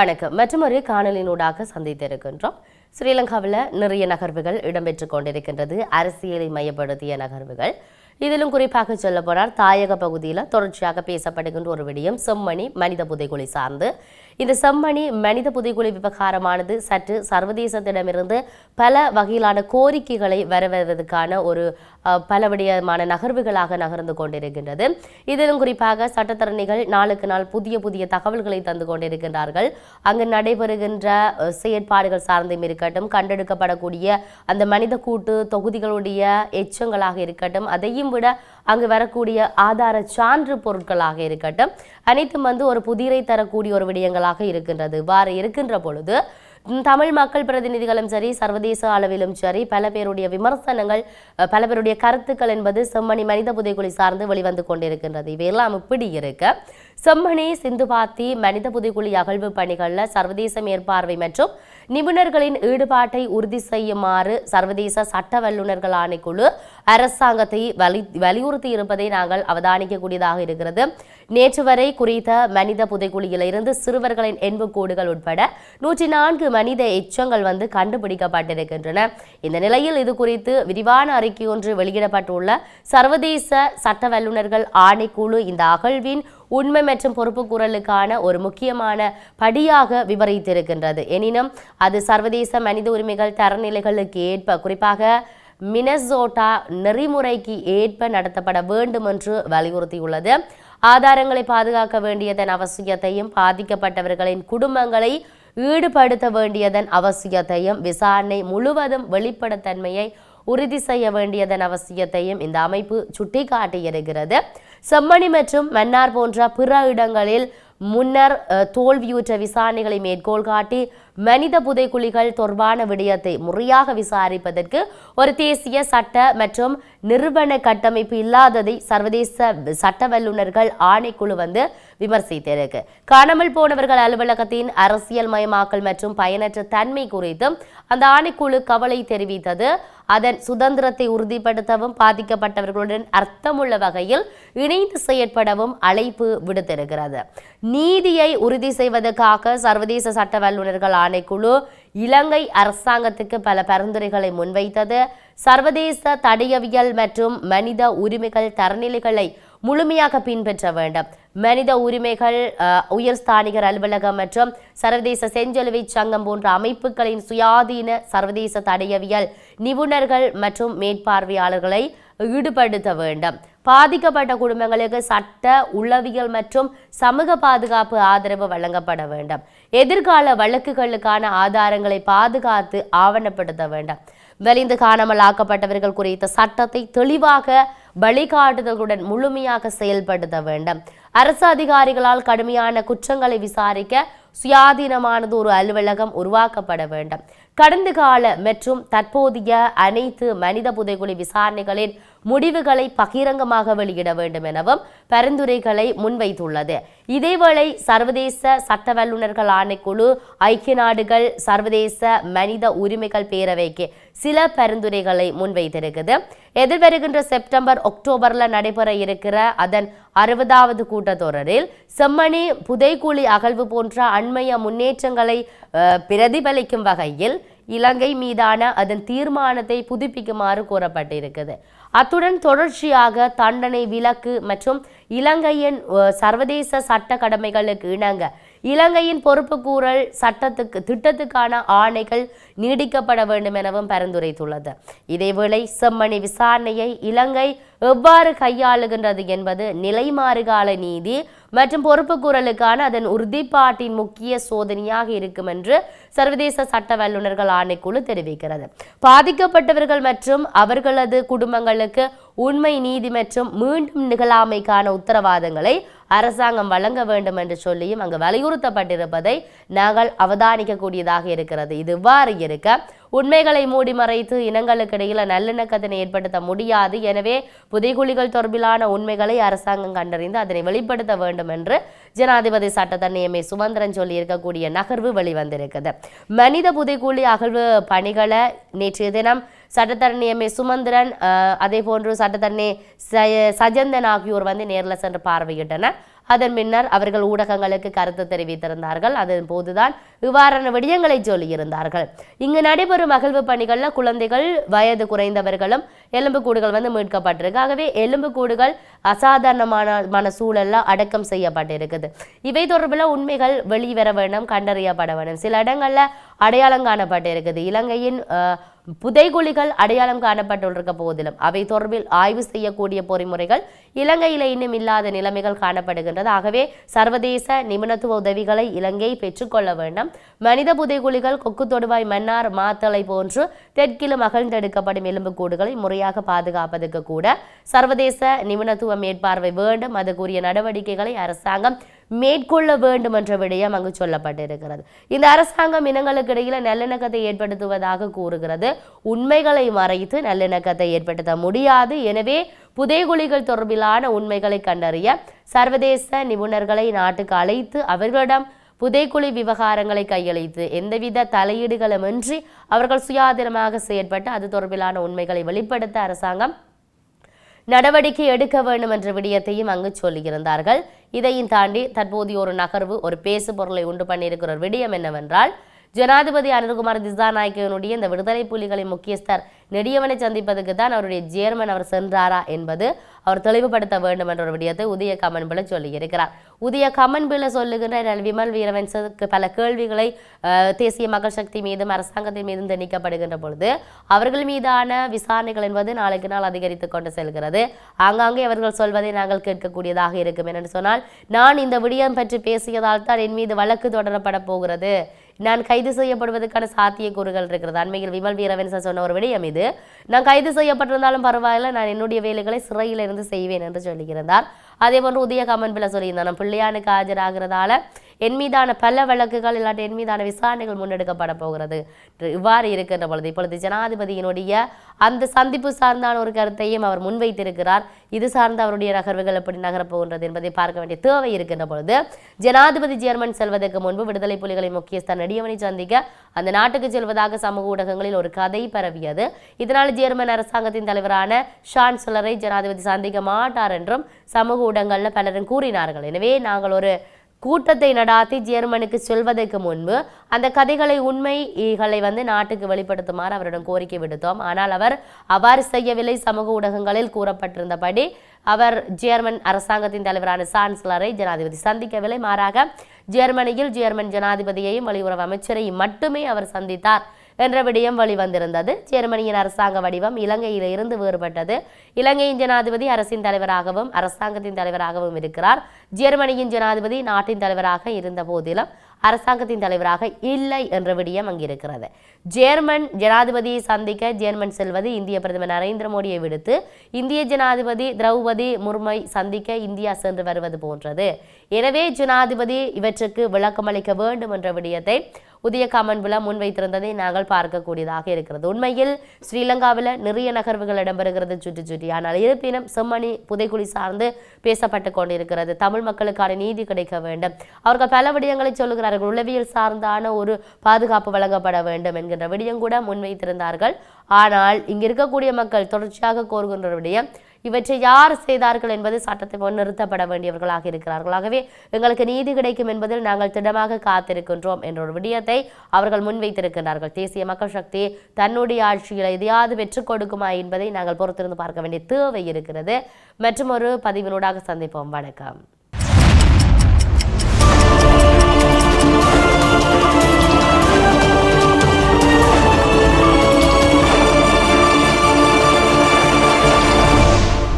வணக்கம். மற்றொரு காணொலியினூடாக சந்தித்திருக்கின்றோம். ஸ்ரீலங்காவில் நிறைய நகர்வுகள் இடம்பெற்று கொண்டிருக்கின்றது. அரசியலை மையப்படுத்திய நகர்வுகள். இதிலும் குறிப்பாக சொல்ல போனால் தாயக பகுதியில் தொடர்ச்சியாக பேசப்படுகின்ற ஒரு விடயம் செம்மணி மனித புதைகுழி சார்ந்து. இந்த செம்மணி மனித புதைகுழி விவகாரமானது சற்று சர்வதேசத்திடமிருந்து பல வகையிலான கோரிக்கைகளை வரவதற்கான ஒரு அஹ், நகர்வுகளாக நகர்ந்து கொண்டிருக்கின்றது. இதிலும் குறிப்பாக சட்டத்தரணிகள் நாளுக்கு நாள் புதிய புதிய தகவல்களை தந்து கொண்டிருக்கின்றார்கள். அங்கு நடைபெறுகின்ற செயற்பாடுகள் சார்ந்தும் இருக்கட்டும் கண்டெடுக்கப்படக்கூடிய அந்த மனித கூட்டு தொகுதிகளுடைய எச்சங்களாக இருக்கட்டும் அதையும் விட அங்கு வரக்கூடிய ஆதார சான்று பொருட்களாக இருக்கட்டும் அனைத்தும் வந்து ஒரு புதிரை தரக்கூடிய ஒரு விடயங்களாக இருக்கின்றது. இவ்வாறு இருக்கின்ற பொழுது தமிழ் மக்கள் பிரதிநிதிகளும் சரி சர்வதேச அளவிலும் சரி பல பேருடைய விமர்சனங்கள் பல பேருடைய கருத்துக்கள் என்பது செம்மணி மனித புதைக்குழி சார்ந்து வெளிவந்து கொண்டிருக்கின்றது. இவையெல்லாம் இப்படி இருக்க செம்மணி சிந்துபாத்தி மனித புதைக்குழி அகழ்வு பணிகளில் சர்வதேச மேற்பார்வை மற்றும் நிபுணர்களின் ஈடுபாட்டை உறுதி செய்யுமாறு சர்வதேச சட்ட வல்லுநர்கள் ஆணைக்குழு அரசாங்கத்தை வலி வலியுறுத்தி இருப்பதை நாங்கள் அவதானிக்கக்கூடியதாக இருக்கிறது. நேற்று வரை குறித்த மனித புதைக்குழியிலிருந்து சிறுவர்களின் எண்புக்கூடுகள் உட்பட நூற்றி நான்கு மனித எச்சங்கள் வந்து கண்டுபிடிக்கப்பட்டிருக்கின்றன. இந்த நிலையில் இது குறித்து விரிவான அறிக்கை ஒன்று வெளியிடப்பட்டுள்ள சர்வதேச சட்ட வல்லுநர்கள் ஆணைக்குழு இந்த அகழ்வின் உண்மை மற்றும் பொறுப்புக்கூறலுக்கான ஒரு முக்கியமான படியாக விவரித்திருக்கின்றது. எனினும் அது சர்வதேச மனித உரிமைகள் தரநிலைகளுக்கு ஏற்ப குறிப்பாக மினசோட்டா நெறிமுறைக்கு ஏற்ப நடத்தப்பட வேண்டும் என்று வலியுறுத்தியுள்ளது. ஆதாரங்களை பாதுகாக்க வேண்டியதன் அவசியத்தையும் பாதிக்கப்பட்டவர்களின் குடும்பங்களை ஈடுபடுத்த வேண்டியதன் அவசியத்தையும் விசாரணை முழுவதும் வெளிப்படத்தன்மையை உறுதி செய்ய வேண்டியதன் அவசியத்தையும் இந்த அமைப்பு சுட்டிக்காட்டியிருக்கிறது. செம்மணி மற்றும் மன்னார் போன்ற பிற இடங்களில் முன்னர் தோல்வியுற்ற விசாரணைகளை மேற்கோள் காட்டி மனித புதைக்குழிகள் தொடர்பான விடயத்தை முறையாக விசாரிப்பதற்கு ஒரு தேசிய சட்ட மற்றும் நிறுவன கட்டமைப்பு இல்லாததை சர்வதேச சட்ட வல்லுநர்கள் ஆணைக்குழு வந்து விமர்சித்திருக்கு. காணாமல் போனவர்கள் அலுவலகத்தின் அரசியல் மயமாக்கல் மற்றும் பயனற்ற தன்மை குறித்தும் அந்த ஆணைக்குழு கவலை தெரிவித்தது. அதன் சுதந்திரத்தை உறுதிப்படுத்தவும் பாதிக்கப்பட்டவர்களுடன் அர்த்தமுள்ள வகையில் இணைந்து செயற்படவும் அழைப்பு விடுத்திருக்கிறது. நீதியை உறுதி செய்வதற்காக சர்வதேச சட்ட வல்லுநர்கள் ஆணைக்குழு இலங்கை அரசாங்கத்துக்கு பல பரிந்துரைகளை முன்வைத்தது. சர்வதேச தடையவியல் மற்றும் மனித உரிமைகள் தரநிலைகளை முழுமையாக பின்பற்ற வேண்டும். மனித உரிமைகள் உயர் ஸ்தானிகர் அலுவலகம் மற்றும் சர்வதேச செஞ்சொலுவை சங்கம் போன்ற அமைப்புகளின் சுயாதீன சர்வதேச தடையவியல் நிபுணர்கள் மற்றும் மேற்பார்வையாளர்களை ஈடுபடுத்த வேண்டும். பாதிக்கப்பட்ட குடும்பங்களுக்கு சட்ட உளவியல் மற்றும் சமூக பாதுகாப்பு ஆதரவு வழங்கப்பட வேண்டும். எதிர்கால வழக்குகளுக்கான ஆதாரங்களை பாதுகாத்து ஆவணப்படுத்த வேண்டும். வெளிந்து காணாமல் ஆக்கப்பட்டவர்கள் குறித்த சட்டத்தை தெளிவாக வழிகாட்டுதலுடன் முழுமையாக செயல்படுத்த வேண்டும். அரசு அதிகாரிகளால் கடுமையான குற்றங்களை விசாரிக்க சுயாதீனமானது ஒரு அலுவலகம் உருவாக்கப்பட வேண்டும். கடந்த கால மற்றும் தற்போதைய அனைத்து மனித புதைகுழி விசாரணைகளின் முடிவுகளை பகிரங்கமாக வெளியிட வேண்டும் எனவும் பரிந்துரைகளை முன்வைத்துள்ளது. இதேவேளை சர்வதேச சட்ட வல்லுநர்கள் ஆணைக்குழு ஐக்கிய நாடுகள் சர்வதேச மனித உரிமைகள் பேரவைக்கு சில பரிந்துரைகளை முன்வைத்திருக்குது. எதிர்வருகின்ற செப்டம்பர் அக்டோபர்ல நடைபெற இருக்கிற அதன் அறுபதாவது கூட்டத்தொடரில் செம்மணி புதைக்குழி அகழ்வு போன்ற அண்மைய முன்னேற்றங்களை பிரதிபலிக்கும் வகையில் இலங்கை மீதான அதன் தீர்மானத்தை புதுப்பிக்குமாறு கூறப்பட்டிருக்குது. அத்துடன் தொடர்ச்சியாக தண்டனை விலக்கு மற்றும் இலங்கையின் சர்வதேச சட்ட கடமைகளுக்கு இணங்க இலங்கையின் பொறுப்புக்கூறல் சட்டத்துக்கு திட்டத்துக்கான ஆணைகள் நீடிக்கப்பட வேண்டும் எனவும் பரிந்துரைத்துள்ளது. இதேவேளை செம்மணி விசாரணையை இலங்கை எவ்வாறு கையாளுகின்றது என்பது நிலைமாறுகால நீதி மற்றும் பொறுப்புக்கூறலுக்கான அதன் உறுதிப்பாட்டின் முக்கிய சோதனையாக இருக்கும் என்று சர்வதேச சட்ட வல்லுநர்கள் ஆணைக்குழு தெரிவிக்கிறது. பாதிக்கப்பட்டவர்கள் மற்றும் அவர்களது குடும்பங்களுக்கு உண்மை நீதி மற்றும் மீண்டும் நிகழாமைக்கான உத்தரவாதங்களை அரசாங்கம் வழங்க வேண்டும் என்று சொல்லியும் அங்கு வலியுறுத்தப்பட்டிருப்பதை நாங்கள் அவதானிக்கக்கூடியதாக இருக்கிறது. இது இவ்வாறு இருக்க உண்மைகளை மூடி மறைத்து இனங்களுக்கு இடையில நல்லிணக்கத்தினை ஏற்படுத்த முடியாது. எனவே புதைகுழிகள் தொடர்பிலான உண்மைகளை அரசாங்கம் கண்டறிந்து அதனை வெளிப்படுத்த வேண்டும் என்று ஜனாதிபதி சட்டத்தரணி எம். ஏ. சுமந்திரன் சொல்லி இருக்கக்கூடிய நகர்வு வெளிவந்திருக்குது. மனித புதைகுழி அகழ்வு பணிகளை நேற்றைய தினம் சட்டத்தரணி எம். ஏ. சுமந்திரன் அஹ், அதே போன்று சட்டத்தரணி ச- சஜந்தன் ஆகியோர் வந்து நேரில் சென்று பார்வையிட்டனர். அதன் பின்னர் அவர்கள் ஊடகங்களுக்கு கருத்து தெரிவித்திருந்தார்கள். அதன் போதுதான் இவ்வாறான விடயங்களை சொல்லியிருந்தார்கள். இங்கு நடைபெறும் அகழ்வு பணிகளில் குழந்தைகள் வயது குறைந்தவர்களும் எலும்புக்கூடுகள் வந்து மீட்கப்பட்டிருக்கு. ஆகவே எலும்புக்கூடுகள் அசாதாரணமான சூழல்ல அடக்கம் செய்யப்பட்டிருக்குது. இவை தொடர்பில் உண்மைகள் வெளிவர வேண்டும் கண்டறியப்பட வேண்டும். சில இடங்களில் அடையாளம் காணப்பட்டிருக்குது. இலங்கையின் புதைகுழிகள் அடையாளம் காணப்பட்டுள்ளிருக்க போதிலும். அவை தொடர்பில் ஆய்வு செய்யக்கூடிய பொறிமுறைகள் இலங்கையில் இன்னும் இல்லாத நிலைமைகள் காணப்படுகின்றது. ஆகவே சர்வதேச நிபுணத்துவ உதவிகளை இலங்கை பெற்றுக்கொள்ள வேண்டும். மனித புதைகுழிகள் கொக்கு தொடுவாய் மன்னார் மாத்தளை போன்று தெற்கிலும் அகழ்ந்தெடுக்கப்படும் எலும்புக்கூடுகளை முறையாக பாதுகாப்பதற்கு கூட சர்வதேச நிபுணத்துவ மேற்பார்வை வேண்டும். அதுக்குரிய நடவடிக்கைகளை அரசாங்கம் மேற்கொள்ள வேண்டும் என்ற விடயம் அங்கு சொல்லப்பட்டிருக்கிறது. இந்த அரசாங்கம் இனங்களுக்கு இடையில நல்லிணக்கத்தை ஏற்படுத்துவதாக கூறுகிறது. உண்மைகளை மறைத்து நல்லிணக்கத்தை ஏற்படுத்த முடியாது. எனவே புதைகுழிகள் தொடர்பிலான உண்மைகளை கண்டறிய சர்வதேச நிபுணர்களை நாட்டுக்கு அழைத்து அவர்களிடம் புதைக்குழி விவகாரங்களை கையளித்து எந்தவித தலையீடுகளுமின்றி அவர்கள் சுயாதீனமாக செயற்பட்டு அது தொடர்பிலான உண்மைகளை வெளிப்படுத்த அரசாங்கம் நடவடிக்கை எடுக்க வேண்டும் என்ற விடயத்தையும் அங்கு சொல்லியிருந்தார்கள். இதையும் தாண்டி தற்போதைய ஒரு நகர்வு ஒரு பேசு பொருளை உண்டு பண்ணியிருக்கிற ஒரு விடயம் என்னவென்றால் ஜனாதிபதி அனந்தகுமார் திசாநாயக்கனுடைய இந்த விடுதலை புலிகளின் முக்கியஸ்தர் நெடியவனை சந்திப்பதுக்கு தான் அவருடைய ஜேர்மன் அவர் சென்றாரா என்பது அவர் தெளிவுபடுத்த வேண்டும் என்ற ஒரு விடயத்தை உதய கமன்பில சொல்லியிருக்கிறார். உதய கமன்பில சொல்லுகின்ற நல் விமல் வீரவன்சனுக்கு பல கேள்விகளை தேசிய மக்கள் சக்தி மீதும் அரசாங்கத்தின் மீதும் திணிக்கப்படுகின்ற பொழுது அவர்கள் மீதான விசாரணைகள் என்பது நாளுக்கு நாள் அதிகரித்து கொண்டு செல்கிறது. ஆங்காங்கே அவர்கள் சொல்வதை நாங்கள் கேட்கக்கூடியதாக இருக்கும். என்று சொன்னால் நான் இந்த விடயம் பற்றி பேசியதால் தான் என் மீது வழக்கு தொடரப்பட போகிறது. நான் கைது செய்யப்படுவதற்கான சாத்தியக்கூறுகள் இருக்கிறது. அண்மையில் விமல் வீரவன்ச சொன்ன ஒரு விடயம் இது. நான் கைது செய்யப்பட்டிருந்தாலும் பரவாயில்ல நான் என்னுடைய வேலைகளை சிறையில் இருந்து செய்வேன் என்று சொல்லியிருந்தார். அதே போன்று உதய கமன் பிள்ளை சொல்லியிருந்தார் நான் பிள்ளையானுக்கு ஆஜராகிறதால என் மீதான பல வழக்குகள் இல்லாட்டி என் மீதான விசாரணைகள் முன்னெடுக்கப்பட போகிறது. இவ்வாறு இருக்கின்ற பொழுது இப்பொழுது ஜனாதிபதியினுடைய அந்த சந்திப்பு சார்ந்தான ஒரு கருத்தையும் அவர் முன்வைத்திருக்கிறார். இது சார்ந்த அவருடைய நகர்வுகள் எப்படி நகரப்போகின்றது என்பதை பார்க்க வேண்டிய தேவை இருக்கின்ற பொழுது ஜனாதிபதி ஜெர்மன் செல்வதற்கு முன்பு விடுதலை புலிகளின் முக்கியஸ்தர் நெடியவனை சந்திக்க அந்த நாட்டுக்கு செல்வதாக சமூக ஊடகங்களில் ஒரு கதை பரவியது. இதனால் ஜெர்மன் அரசாங்கத்தின் தலைவரான ஷான்சலரை ஜனாதிபதி சந்திக்க மாட்டார் என்றும் சமூக ஊடகங்களில் பலரும் கூறினார்கள். எனவே நாங்கள் ஒரு கூட்டத்தை நடாத்தி ஜெர்மனுக்கு செல்வதற்கு முன்பு அந்த கதைகளை உண்மைகளை வந்து நாட்டுக்கு வெளிப்படுத்துமாறு அவரிடம் கோரிக்கை விடுத்தோம். ஆனால் அவர் அவ்வாறு செய்யவில்லை. சமூக ஊடகங்களில் கூறப்பட்டிருந்தபடி அவர் ஜேர்மன் அரசாங்கத்தின் தலைவரான சான்சலரை ஜனாதிபதி சந்திக்கவில்லை. மாறாக ஜேர்மனியில் ஜேர்மன் ஜனாதிபதியையும் வெளியுறவு அமைச்சரையும் மட்டுமே அவர் சந்தித்தார். என்ற விடயம் வெளிவந்திருந்தது. ஜெர்மனியின் அரசாங்க வடிவம் இலங்கையில் இருந்து வேறுபட்டது. இலங்கையின் ஜனாதிபதி அரசின் தலைவராகவும் அரசாங்கத்தின் தலைவராகவும் இருக்கிறார். ஜெர்மனியின் ஜனாதிபதி நாட்டின் தலைவராக இருந்த போதிலும் அரசாங்கத்தின் தலைவராக இல்லை என்ற விடயம் அங்கிருக்கிறது. ஜேர்மன் ஜனாதிபதியை சந்திக்க ஜேர்மன் செல்வது இந்திய பிரதமர் நரேந்திர மோடியை விடுத்து இந்திய ஜனாதிபதி திரௌபதி முர்மை சந்திக்க இந்தியா சென்று வருவது போன்றது. எனவே ஜனாதிபதி இவற்றுக்கு விளக்கமளிக்க வேண்டும் என்ற விடயத்தை உதய விழா முன்வைத்திருந்ததை நாங்கள் பார்க்கக்கூடியதாக இருக்கிறது. உண்மையில் ஸ்ரீலங்காவில் நிறைய நகர்வுகள் இடம்பெறுகிறது சுற்றி சுற்றி. ஆனால் இருப்பினும் செம்மணி புதைக்குழி சார்ந்து பேசப்பட்டு கொண்டிருக்கிறது. தமிழ் மக்களுக்கான நீதி கிடைக்க வேண்டும். அவர்கள் பல விடயங்களை சொல்லுகிறார்கள். உளவியல் சார்ந்தான ஒரு பாதுகாப்பு வழங்கப்பட வேண்டும் என்கின்ற விடயம் கூட முன்வைத்திருந்தார்கள். ஆனால் இங்கு இருக்கக்கூடிய மக்கள் தொடர்ச்சியாக கோருகின்ற விடயம் இவற்றை யார் செய்தார்கள் என்பது சட்டத்தை நிறுத்தப்பட வேண்டியவர்களாக இருக்கிறார்கள். ஆகவே எங்களுக்கு நீதி கிடைக்கும் என்பதில் நாங்கள் திடமாக காத்திருக்கின்றோம் என்ற ஒரு விடயத்தை அவர்கள் முன்வைத்திருக்கின்றார்கள். தேசிய மக்கள் சக்தி தன்னுடைய ஆட்சியில் எதையாவது பெற்றுக் கொடுக்குமா என்பதை நாங்கள் பொறுத்திருந்து பார்க்க வேண்டிய தேவை இருக்கிறது. மற்றும் ஒரு பதிவினூடாக சந்திப்போம். வணக்கம்.